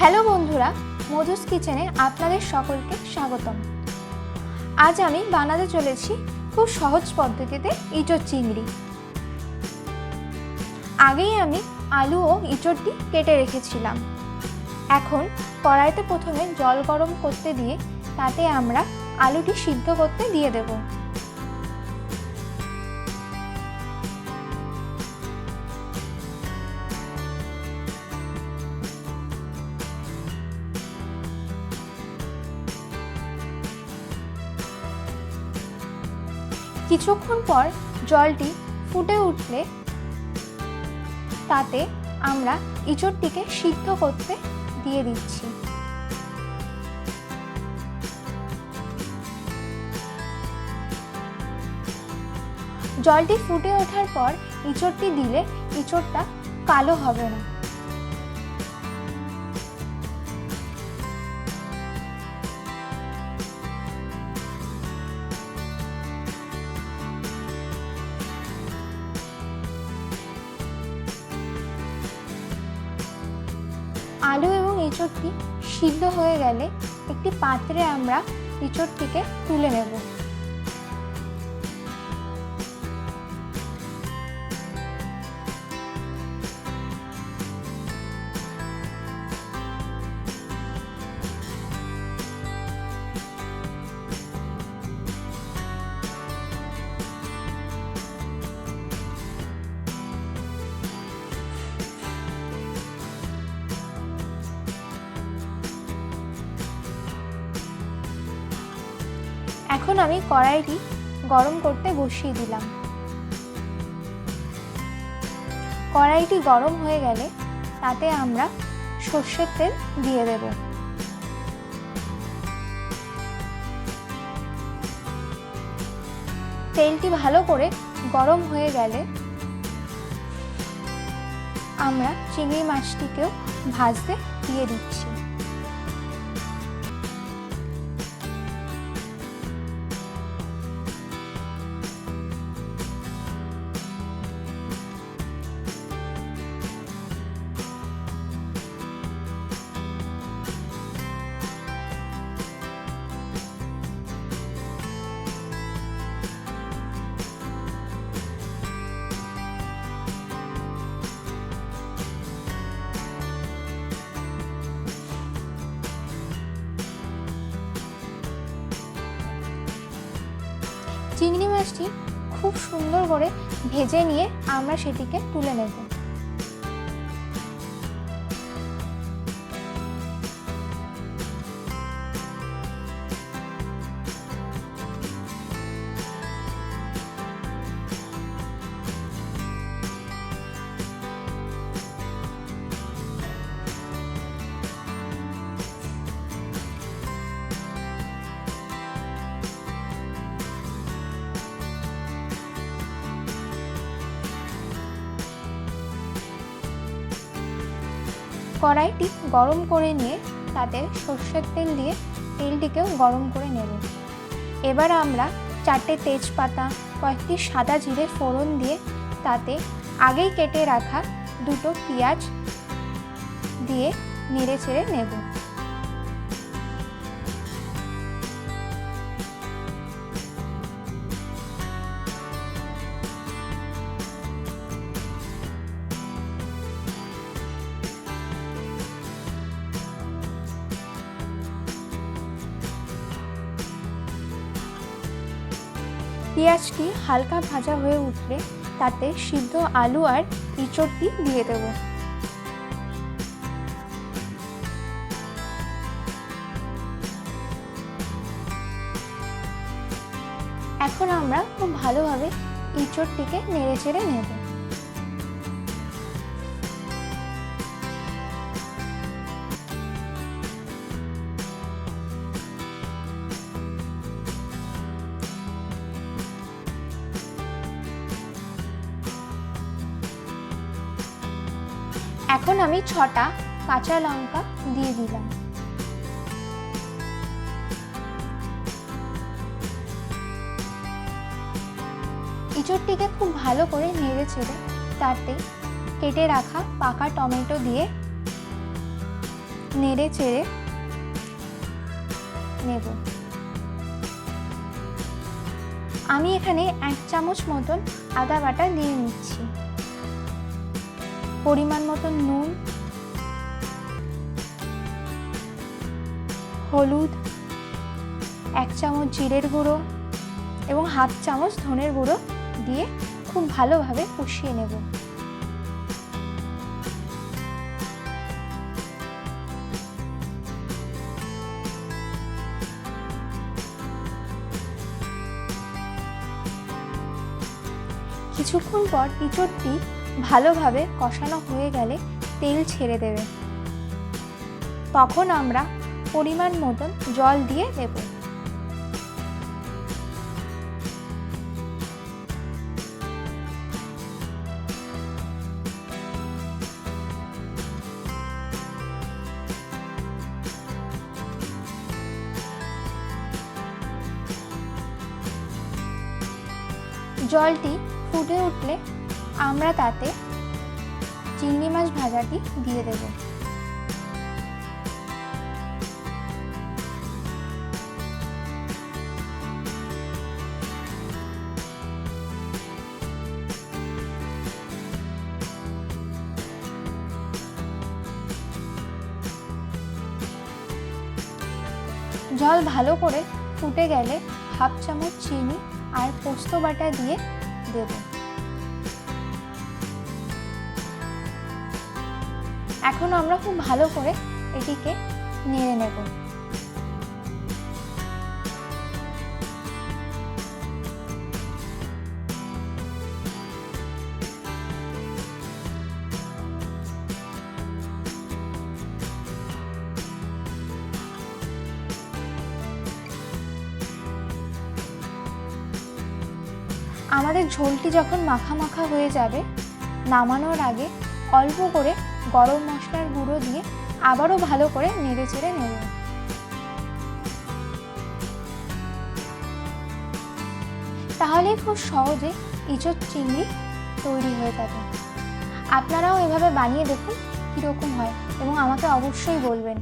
Hello বন্ধুরা, মধুস কিচেনে আপনাদের সকলকে স্বাগতম। আজ আমি বানাতে চলেছি খুব সহজ পদ্ধতিতে ইঁচড় চিংড়ি। আগেই আমি আলু ও ইঁচড়টি কেটে রেখেছিলাম। এখন কড়াইতে প্রথমে জল গরম করতে দিয়ে তাতে আমরা আলুটি সিদ্ধ করতে দিয়ে দেবো। কিছুক্ষণ পর জলটি ফুটে উঠলে তাতে আমরা ইঁচড়টিকে সিদ্ধ করতে দিয়ে দিচ্ছি। জলটি ফুটে ওঠার পর ইঁচড়টি দিলে ইঁচড়টা কালো হবে না। আলু এবং এঁচড়টি সিদ্ধ হয়ে গেলে একটি পাত্রে আমরা এঁচড়টিকে তুলে নেব। এখন আমি কড়াইটি গরম করতে বসিয়ে দিলাম। কড়াইটি গরম হয়ে গেলে তাতে আমরা সর্ষের তেল দিয়ে দেব। তেলটি ভালো করে গরম হয়ে গেলে আমরা চিংড়ি মাছটিকেও ভাজতে দিয়ে দিচ্ছি। চিংড়ি মাছটি খুব সুন্দর করে ভেজে নিয়ে আমরা সেটিকে তুলে নেব। কড়াইটি গরম করে নিয়ে তাতে সর্ষের তেল দিয়ে তেলটিকেও গরম করে নেব। এবার আমরা চারটে তেজপাতা, কয়েকটি সাদা জিরে ফোড়ন দিয়ে তাতে আগেই কেটে রাখা দুটো পেঁয়াজ দিয়ে নেড়ে ছেড়ে নেব। পেঁয়াজটি হালকা ভাজা হয়ে উঠলে তাতে সিদ্ধ আলু আর ইঁচড়টি দিয়ে দেব। এখন আমরা খুব ভালোভাবে ইঁচড়টিকে নেড়ে চেড়ে নেব। এখন আমি ছটা কাঁচা লঙ্কা দিয়ে দিলাম। ইঁচড়টিকে খুব ভালো করে নেড়ে ছেড়ে তাতে কেটে রাখা পাকা টমেটো দিয়ে নেড়ে চেড়ে নেব। আমি এখানে এক চামচ মতন আদা বাটা দিয়ে নিচ্ছি। পরিমাণ মতন নুন, হলুদ, এক চামচ জিরের গুঁড়ো এবং হাফ চামচ ধনের গুঁড়ো দিয়ে খুব ভালোভাবে কষিয়ে নেব। কিছুক্ষণ পর ইঁচড়টি ভালোভাবে কষানো হয়ে গেলে তেল ছেড়ে দেবে। তখন আমরা পরিমাণ মতন জল দিয়ে দেব। জলটি ফুটে উঠলে আমরা তাতে চিংড়ি মাছ ভাজাটি দিয়ে দেব। জল ভালো করে ফুটে গেলে হাফ চামচ চিনি আর পোস্ত বাটা দিয়ে দেব। এখন আমরা খুব ভালো করে এটিকে নেড়ে নেব। আমাদের ঝোলটি যখন মাখা মাখা হয়ে যাবে, নামানোর আগে অল্প করে গরম মশলার গুঁড়ো দিয়ে আবারও ভালো করে নেড়ে চেড়ে নেব। তাহলে খুব সহজে ইঁচড় চিংড়ি তৈরি হয়ে যাবে। আপনারাও এভাবে বানিয়ে দেখুন কীরকম হয় এবং আমাকে অবশ্যই বলবেন।